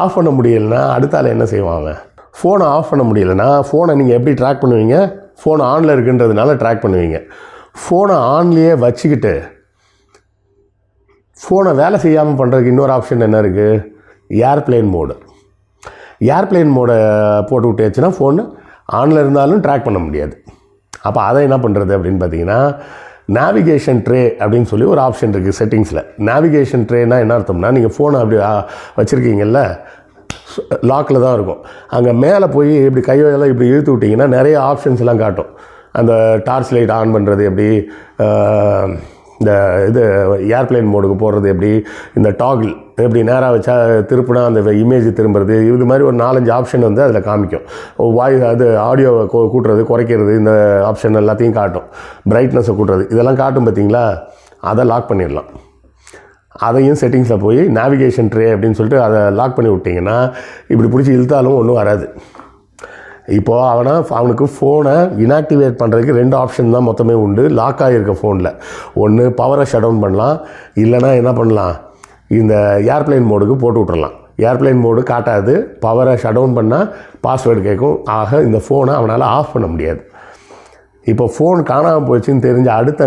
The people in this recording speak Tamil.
ஆஃப் பண்ண முடியலன்னா அடுத்த ஆள் என்ன செய்வான் அவன்? ஃபோனை ஆஃப் பண்ண முடியலன்னா ஃபோனை நீங்கள் எப்படி ட்ராக் பண்ணுவீங்க? ஃபோன் ஆனில் இருக்குன்றதுனால ட்ராக் பண்ணுவீங்க. ஃபோனை ஆன்லேயே வச்சுக்கிட்டு ஃபோனை வேலை செய்யாமல் பண்ணுறதுக்கு இன்னொரு ஆப்ஷன் என்ன இருக்குது ஏர்ப்ளேன் மோடு ஏர்ப்ளேன் மோடை போட்டு விட்டுச்சுன்னா ஃபோன் ஆனில் இருந்தாலும் ட்ராக் பண்ண முடியாது. அப்போ அதை என்ன பண்ணுறது அப்படின்னு பார்த்தீங்கன்னா நேவிகேஷன் ட்ரே அப்படின்னு சொல்லி ஒரு ஆப்ஷன் இருக்குது செட்டிங்ஸில் நேவிகேஷன் ட்ரேனா என்ன அர்த்தம்னா நீங்கள் ஃபோனை அப்படி வச்சுருக்கீங்கல்ல லாக்கில் தான் இருக்கும். அங்கே மேலே போய் இப்படி கையெல்லாம் இப்படி இழுத்து விட்டிங்கன்னா நிறைய ஆப்ஷன்ஸ்லாம் காட்டும். அந்த டார்ச் லைட் ஆன் பண்ணுறது எப்படி இந்த இது ஏர்பிளைன் மோடுக்கு போடுறது எப்படி இந்த டாகில் எப்படி நேராக வச்சா திருப்பினா அந்த இமேஜ் திரும்புறது இது மாதிரி ஒரு நாலஞ்சு ஆப்ஷன் வந்து அதில் காமிக்கும். வாய் அது ஆடியோவை கூட்டுறது குறைக்கிறது இந்த ஆப்ஷன் எல்லாத்தையும் காட்டும். பிரைட்னஸை கூட்டுறது இதெல்லாம் காட்டும் பார்த்தீங்களா அதை லாக் பண்ணிடலாம். அதையும் செட்டிங்ஸில் போய் நேவிகேஷன் ட்ரே அப்படின்னு சொல்லிட்டு அதை லாக் பண்ணி விட்டிங்கன்னா இப்படி பிடிச்சி இழுத்தாலும் ஒன்றும் வராது. இப்போது அவனை அவனுக்கு ஃபோனை இன்ஆக்டிவேட் பண்ணுறதுக்கு ரெண்டு ஆப்ஷன் தான் மொத்தமே உண்டு. லாக் ஆகிருக்க ஃபோனில் ஒன்று பவரை ஷட் டவுன் பண்ணலாம். இல்லைன்னா என்ன பண்ணலாம்? இந்த ஏர்ப்ளைன் மோடுக்கு போட்டு விட்றலாம் ஏர்ப்ளைன் மோடு காட்டாது. பவரை ஷட் டவுன் பண்ணால் பாஸ்வேர்டு கேட்கும். ஆக இந்த ஃபோனை அவனால் ஆஃப் பண்ண முடியாது. இப்போ ஃபோன் காணாமல் போச்சுன்னு தெரிஞ்ச அடுத்த